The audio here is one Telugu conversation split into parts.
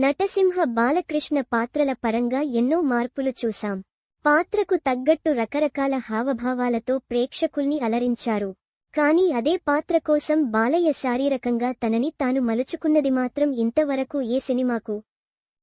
నటసింహ బాలకృష్ణ పాత్రల పరంగా ఎన్నో మార్పులు చూశాం. పాత్రకు తగ్గట్టు రకరకాల హావభావాలతో ప్రేక్షకుల్ని అలరించారు. కానీ అదే పాత్ర కోసం బాలయ్య శారీరకంగా తనని తాను మలుచుకున్నది మాత్రం ఇంతవరకు ఏ సినిమాకు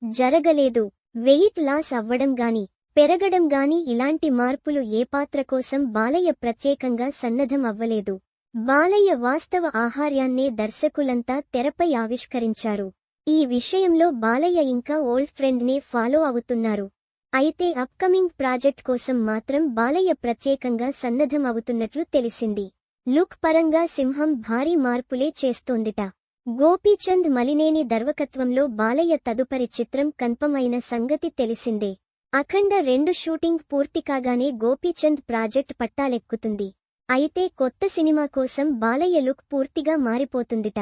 జరగలేదు. వెయిట్ లాస్ అవ్వడం గాని పెరగడం గాని ఇలాంటి మార్పులు ఏ పాత్ర కోసం బాలయ్య ప్రత్యేకంగా సన్నద్ధం అవ్వలేదు. బాలయ్య వాస్తవ ఆహార్యాన్నే దర్శకులంతా తెరపై ఆవిష్కరించారు. ఈ విషయంలో బాలయ్య ఇంకా ఓల్డ్ ఫ్రెండ్ నే ఫాలో అవుతున్నారు. అయితే అప్కమింగ్ ప్రాజెక్ట్ కోసం మాత్రం బాలయ్య ప్రత్యేకంగా సన్నద్ధం అవుతున్నట్లు తెలిసింది. లుక్ పరంగా సింహం భారీ మార్పులే చేస్తోందిట. గోపీచంద్ మలినేని దర్వకత్వంలో బాలయ్య తదుపరి చిత్రం కన్ఫమైన సంగతి తెలిసిందే. అఖండ రెండు షూటింగ్ పూర్తి కాగానే గోపీచంద్ ప్రాజెక్ట్ పట్టాలెక్కుతుంది. అయితే కొత్త సినిమా కోసం బాలయ్య లుక్ పూర్తిగా మారిపోతుందిట.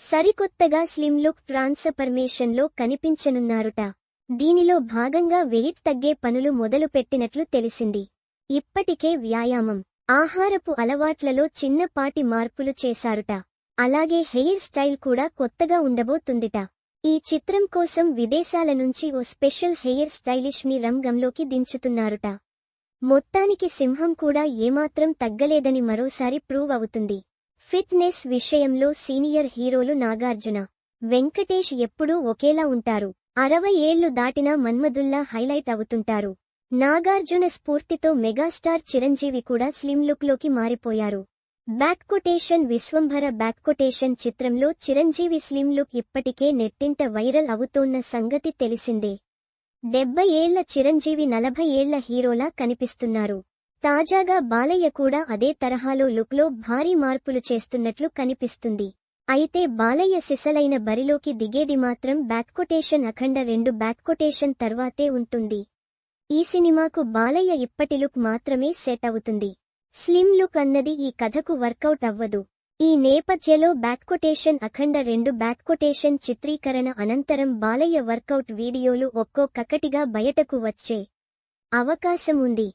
సరికొత్తగా స్లిమ్ లుక్ ట్రాన్స్ఫర్మేషన్లో కనిపించనున్నారుట. దీనిలో భాగంగా వెయిట్ తగ్గే పనులు మొదలుపెట్టినట్లు తెలిసింది. ఇప్పటికే వ్యాయామం ఆహారపు అలవాట్లలో చిన్నపాటి మార్పులు చేశారుట. అలాగే హెయిర్ స్టైల్ కూడా కొత్తగా ఉండబోతుందిట. ఈ చిత్రం కోసం విదేశాల నుంచి ఓ స్పెషల్ హెయిర్ స్టైలిష్ని రంగంలోకి దించుతున్నారుట. మొత్తానికి సింహం కూడా ఏమాత్రం తగ్గలేదని మరోసారి ప్రూవ్ అవుతుంది. ఫిట్నెస్ విషయంలో సీనియర్ హీరోలు నాగార్జున వెంకటేష్ ఎప్పుడూ ఒకేలా ఉంటారు. అరవై ఏళ్ళు దాటినా మన్మధుల్లా హైలైట్ అవుతుంటారు. నాగార్జున స్ఫూర్తితో మెగాస్టార్ చిరంజీవి కూడా స్లిమ్ లుక్లోకి మారిపోయారు. Back quotation Vishwambhara back quotation చిత్రంలో చిరంజీవి స్లిమ్ లుక్ ఇప్పటికే నెట్టింట వైరల్ అవుతోన్న సంగతి తెలిసిందే. డెబ్బై ఏళ్ళ చిరంజీవి నలభై ఏళ్ళ హీరోలా కనిపిస్తున్నారు. తాజాగా బాలయ్య కూడా అదే తరహాలో లుక్లో భారీ మార్పులు చేస్తున్నట్లు కనిపిస్తుంది. అయితే బాలయ్య సిసలైన బరిలోకి దిగేది మాత్రం బ్యాక్ కొటేషన్ అఖండ రెండు బ్యాక్ కొటేషన్ తర్వాతే ఉంటుంది. ఈ సినిమాకు బాలయ్య ఇప్పటి లుక్ మాత్రమే సెట్ అవుతుంది. స్లిమ్ లుక్ అన్నది ఈ కథకు వర్కౌట్ అవ్వదు. ఈ నేపథ్యలో బ్యాక్ కొటేషన్ అఖండ రెండు బ్యాక్ కొటేషన్ చిత్రీకరణ అనంతరం బాలయ్య వర్కౌట్ వీడియోలు ఒక్కొక్కటిగా బయటకు వచ్చే అవకాశం ఉంది.